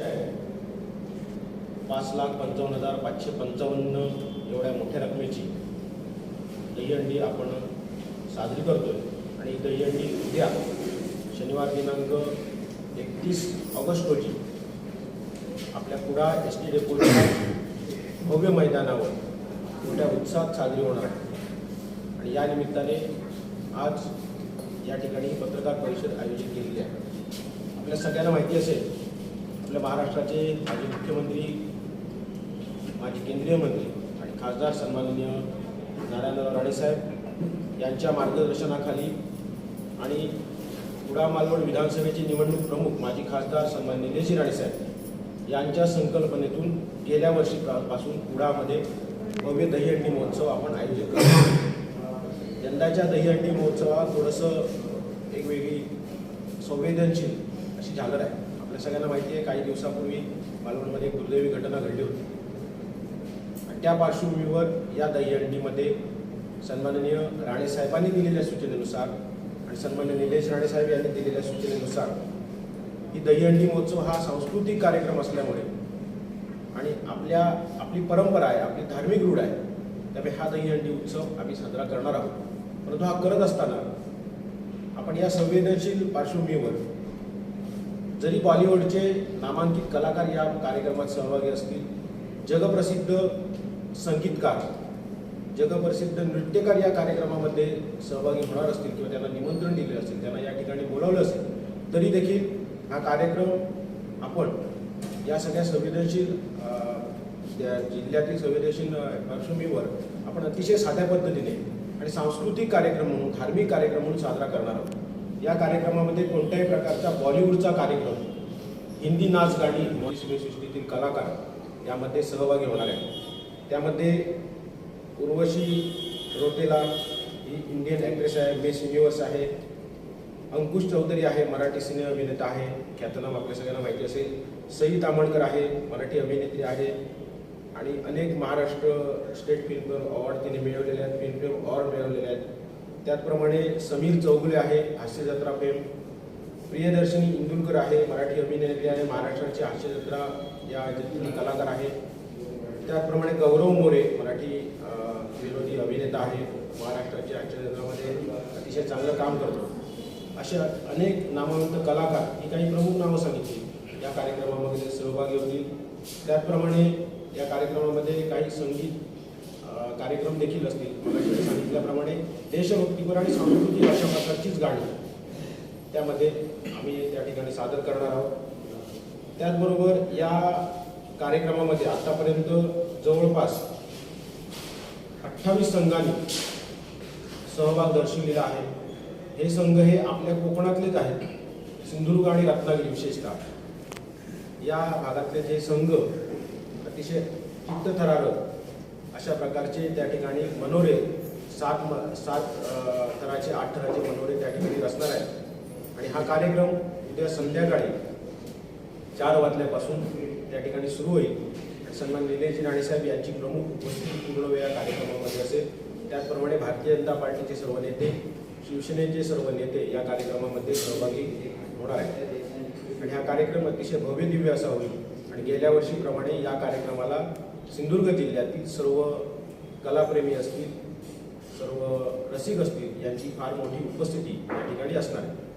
आहे. पाच लाख पंचावन्न हजार पाचशे पंचावन्न एवढ्या मोठ्या रकमेची दहीहंडी आपण साजरी करतोय आणि दहीहंडी उद्या शनिवार दिनांक एकतीस ऑगस्ट रोजी आपल्या कुडा एस टी डेपोच्या भव्य मैदानावर मोठ्या उत्साहात साजरी होणार आहे आणि या निमित्ताने आज या ठिकाणी पत्रकार परिषद आयोजित केलेली आहे आपल्या सगळ्यांना माहिती असेल आपल्या महाराष्ट्राचे माजी मुख्यमंत्री माजी केंद्रीय मंत्री आणि खासदार सन्माननीय नारायणराव राणेसाहेब यांच्या मार्गदर्शनाखाली आणि कुडा मालवण विधानसभेचे निवडणूक प्रमुख माजी खासदार सन्मान निलेशजी राणेसाहेब यांच्या संकल्पनेतून गेल्या वर्षीपासून कुडामध्ये भव्य दहीहंडी महोत्सव आपण आयोजित करतो यंदाच्या दहीहंडी महोत्सवात थोडंसं वेगवेगळी संवेदनशील अशी झालर आहे. आपल्या सगळ्यांना माहिती आहे काही दिवसापूर्वी मालवणमध्ये एक दुर्दैवी घटना घडली होती. आणि त्या पार्श्वभूमीवर या दहीहंडीमध्ये सन्माननीय राणेसाहेबांनी दिलेल्या सूचनेनुसार आणि सन्मान्य निलेश राणेसाहेब यांनी दिलेल्या सूचनेनुसार ही दहीहंडी महोत्सव हा सांस्कृतिक कार्यक्रम असल्यामुळे आणि आपल्या आपली परंपरा आहे आपली धार्मिक रूढ आहे त्यामुळे हा दहीहंडी उत्सव आम्ही साजरा करणार आहोत. परंतु हा करत असताना आपण या संवेदनशील पार्श्वभूमीवर जरी बॉलिवूडचे नामांकित कलाकार या कार्यक्रमात सहभागी असतील जगप्रसिद्ध संगीतकार जगप्रसिद्ध नृत्यकार या कार्यक्रमामध्ये सहभागी होणार असतील किंवा त्यांना निमंत्रण दिले असेल त्यांना या ठिकाणी बोलावलं असेल तरी देखील हा कार्यक्रम आपण या सगळ्या संवेदनशील त्या जिल्ह्यातील संवेदनशील पार्श्वभूमीवर आपण अतिशय साध्या पद्धतीने आणि सांस्कृतिक कार्यक्रम म्हणून धार्मिक कार्यक्रम म्हणून साजरा करणार आहोत. या कार्यक्रमामध्ये कोणत्याही प्रकारचा बॉलिवूडचा कार्यक्रम हिंदी नाच गाणी सिनेसृष्टीतील कलाकार यामध्ये सहभागी होणार आहे त्यामध्ये उर्वशी रोटेला ही इंडियन ॲक्ट्रेस आहे बेस युनिवर्स आहे अंकुश चौधरी आहे मराठी सिने अभिनेता आहे ख्यातनाम आपल्या सगळ्यांना माहिती असेल. सई तामणकर आहे मराठी अभिनेत्री आहे आणि अनेक महाराष्ट्र स्टेट फिल्मफेअर अवॉर्ड तिने मिळवलेले आहेत फिल्मफेअर अवॉर्ड मिळवलेले आहेत. त्याचप्रमाणे समीर चौगुले आहे हास्यजत्रा प्रेम. प्रियदर्शनी इंदुलकर आहे मराठी अभिनेत्री आणि महाराष्ट्राची हास्यजत्रा या ह्याच्यातील कलाकार आहे. त्याचप्रमाणे गौरव मोरे मराठी विरोधी अभिनेता आहे महाराष्ट्राच्या हास्यजत्रामध्ये अतिशय चांगलं काम करतो. अशा अनेक नामवंत कलाकार ही काही प्रमुख नावं सांगितली. या कार्यक्रमामध्ये सहभागी होतील. त्याचप्रमाणे या कार्यक्रमामध्ये काही संगीत कार्यक्रम देखील असतील. मला सांगितल्याप्रमाणे देशभक्तीपर आणि सांस्कृतिक अशा प्रकारचीच गाणी. त्यामध्ये आम्ही त्या ठिकाणी सादर करणार आहोत. त्याचबरोबर या कार्यक्रमामध्ये आतापर्यंत जवळपास अठ्ठावीस संघांनी सहभाग दर्शवलेला आहे. हे संघ हे आपल्या कोकणातलेच आहेत. सिंधुदुर्ग आणि रत्नागिरी विशेषतः. या भागातले जे संघ अतिशय चित्तथरारक अशा प्रकारचे त्या ठिकाणी मनोरे सात म सात थराचे आठ थराचे मनोरे त्या ठिकाणी रचणार आहेत. आणि हा कार्यक्रम उद्या संध्याकाळी चार वाजल्यापासून त्या ठिकाणी सुरू होईल. आणि सन्मान निलेश राणेसाहेब यांची प्रमुख उपस्थिती पूर्ण वेळ या कार्यक्रमामध्ये असेल. त्याचप्रमाणे भारतीय जनता पार्टीचे सर्व नेते शिवसेनेचे सर्व नेते या कार्यक्रमामध्ये सहभागी होणार आहेत. आणि हा कार्यक्रम अतिशय भव्य दिव्य असा होईल. आणि गेल्या वर्षीप्रमाणे या कार्यक्रमाला सिंधुदुर्ग जिल्ह्यातील सर्व कलाप्रेमी असतील सर्व रसिक असतील यांची फार मोठी उपस्थिती या ठिकाणी असणार आहे.